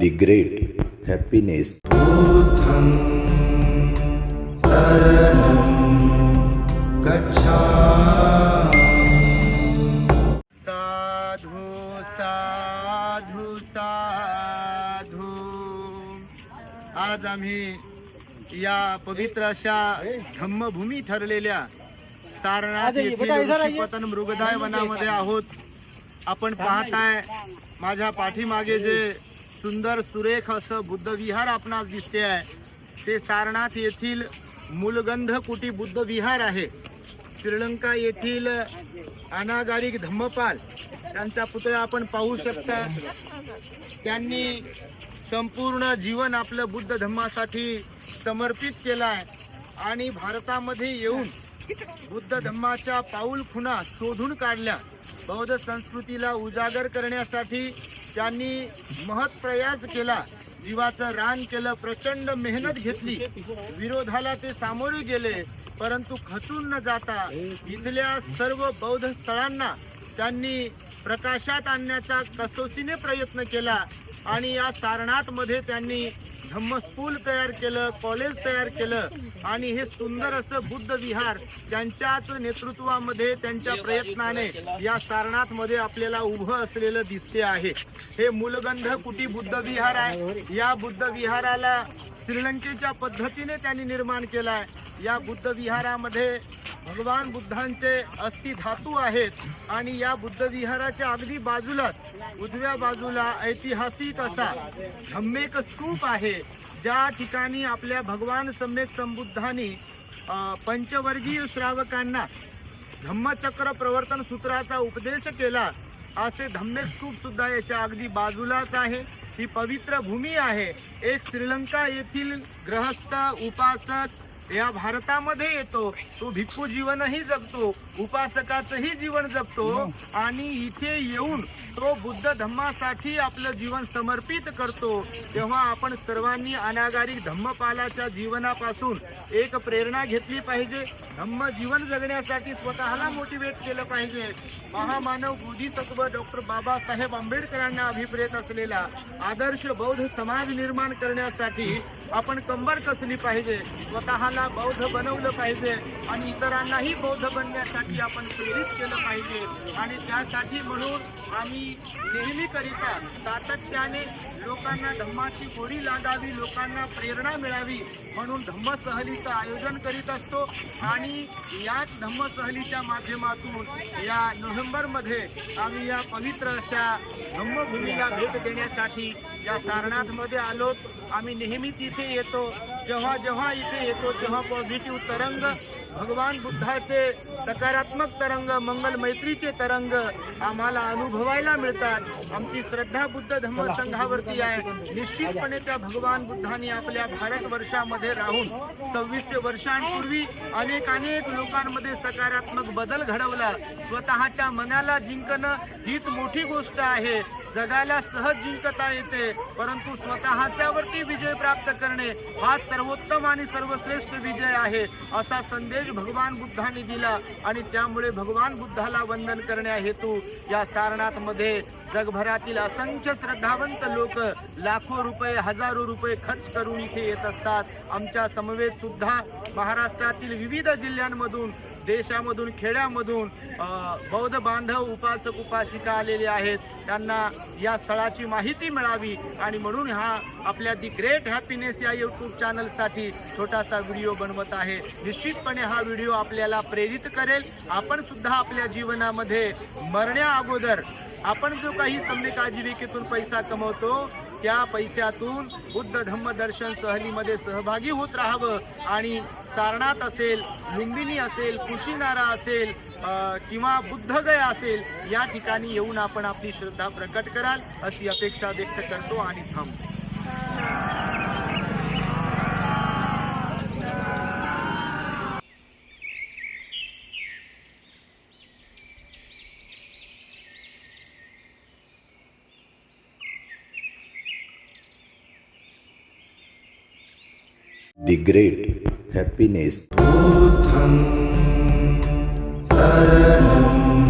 The Great Happiness साधू साधू साधू। आज आम्ही या पवित्र अशा धम्मभूमी ठरलेल्या सारनाथ येथील मृगदाय वनामध्ये आहोत. आपण पाहताय माझ्या पाठीमागे जे सुंदर सुरेख असं बुद्ध विहार आपणास दिसते आहे. ते सारनाथ येथील मूलगंध कुटी बुद्ध विहार आहे. श्रीलंका येथील अनागारिक धम्मपाल त्यांचा पुतळा आपण पाहू शकता. त्यांनी संपूर्ण जीवन आपलं बुद्ध धम्मासाठी समर्पित केलं आहे. आणि भारतामध्ये येऊन बुद्ध धम्माच्या पाऊल खुणा शोधून काढल्या. बौद्ध संस्कृतीला उजागर करण्यासाठी त्यांनी महत् प्रयास केला. जीवाचं रान केलं प्रचंड मेहनत घेतली. विरोधाला ते सामोरे गेले परंतु खचून न जाता इथल्या सर्व बौद्ध स्थळांना त्यांनी प्रकाशात आणण्याचा कसोसीने प्रयत्न केला आणि या सारनाथमध्ये त्यांनी धम्म स्कूल तयार केलं कॉलेज तयार केलं आणि हे सुंदर असं बुद्ध विहार त्यांच्याच नेतृत्वामध्ये त्यांच्या प्रयत्नाने या सारनाथमध्ये आपल्याला उभं असलेलं दिसते आहे. हे मूलगंध कुटी बुद्ध विहार आहे. या बुद्ध विहाराला श्रीलंकेच्या पद्धतीने त्यांनी निर्माण केला आहे या बुद्ध विहारामध्ये भगवान बुद्धांचे अस्थि धातू आहेत आणि या बुद्ध विहाराच्या अगदी बाजूलाच उजव्या बाजूला ऐतिहासिक असा धम्मेक स्तूप आहे. ज्या ठिकाणी आपल्या भगवान सम्यक संबुद्धांनी पंचवर्गीय श्रावकांना धम्मचक्र प्रवर्तन सूत्राचा उपदेश केला असे धम्मेक स्तूप सुद्धा याच्या अगदी बाजूलाच आहे. ही पवित्र भूमी आहे. एक श्रीलंका येथील ग्रहस्थ उपासक या भारतामध्ये येतो. तो भिक्खू जीवनही जगतो. उपासकाचंही जीवन जगतो. आणि इथे येऊन तो बुद्ध धम्मासाठी आपलं जीवन समर्पित करतो तेव्हा आपण सर्वांनी अनागारिक धम्मपालाच्या जीवनापासून एक प्रेरणा घेतली पाहिजे. धम्म जीवन जगण्यासाठी स्वतःला मोटिवेट केलं पाहिजे. महामानव बोधिसत्व डॉक्टर बाबासाहेब आंबेडकरांना अभिप्रेत असलेला आदर्श बौद्ध समाज निर्माण करण्यासाठी आपण कंबर कसली पाहिजे? स्वतःला बौद्ध बनवलं पाहिजे. आणि इतरांनाही बौद्ध बनण्यासाठी आपण प्रेरित केलं पाहिजे. आणि त्यासाठी म्हणून आम्ही नेहमीकरिता सातत्याने लोकांना धम्माची गोडी लागावी लोकांना प्रेरणा मिळावी म्हणून धम्म सहलीचं आयोजन करीत असतो. आणि याच धम्म सहलीच्या माध्यमातून या नोव्हेंबरमध्ये आम्ही या पवित्र अशा धम्मभूमीला भेट देण्यासाठी या सारनाथमध्ये आलो. आम्ही नेहमीच इथे येतो. जेव्हा जेव्हा इथे येतो तेव्हा पॉझिटिव्ह तरंग भगवान बुद्धाचे सकारात्मक तरंग मंगल मैत्रीचे तरंग आम्हाला अनुभवायला मिळतात. आमची श्रद्धा बुद्ध धम्म संघावर संघावरती आहे. निश्चितपणे त्या भगवान बुद्धांनी आपल्या भारतवर्षामध्ये राहून सव्वीसशे वर्षांपूर्वी अनेक अनेक लोकांमध्ये सकारात्मक बदल घडवला. स्वतःच्या मनाला जिंकणं हीच मोठी गोष्ट आहे. जगाला सहज जिंकता येते परंतु स्वतःच्यावरती विजय प्राप्त करणे हा सर्वोत्तम आणि सर्वश्रेष्ठ विजय आहे असा संदेश भगवान बुद्धांनी दिला. आणि त्यामुळे भगवान बुद्धाला वंदन करण्या हेतू या सारनाथमध्ये जगभरातील असंख्य श्रद्धावंत लोक लाखो रुपये हजारो रुपये खर्च करून इथे येत असतात. आमच्या समवेत सुद्धा महाराष्ट्रातील विविध जिल्ह्यांमधून देशामधून खेड्यामधून बौद्ध बांधव उपासक उपासिका आलेले आहेत. त्यांना या स्थळाची माहिती मिळावी आणि म्हणून हा आपल्या दी ग्रेट हॅपीनेस या यूट्यूब चॅनलसाठी छोटासा व्हिडिओ बनवत आहे. निश्चितपणे हा व्हिडिओ आपल्याला प्रेरित करेल. आपण सुद्धा आपल्या जीवनामध्ये मरण्या अगोदर आपण जो काही सम्यक आजीविकेतून पैसा कमवतो त्या पैशातून बुद्ध धम्म दर्शन सहलीमध्ये सहभागी होत राहावं. आणि सारनाथ असेल लुंबिनी असेल कुशीनारा असेल किंवा बुद्धगया असेल या ठिकाणी येऊन आपण आपली श्रद्धा प्रकट कराल अशी अपेक्षा व्यक्त करतो आणि थांबतो. the great happiness. Saranam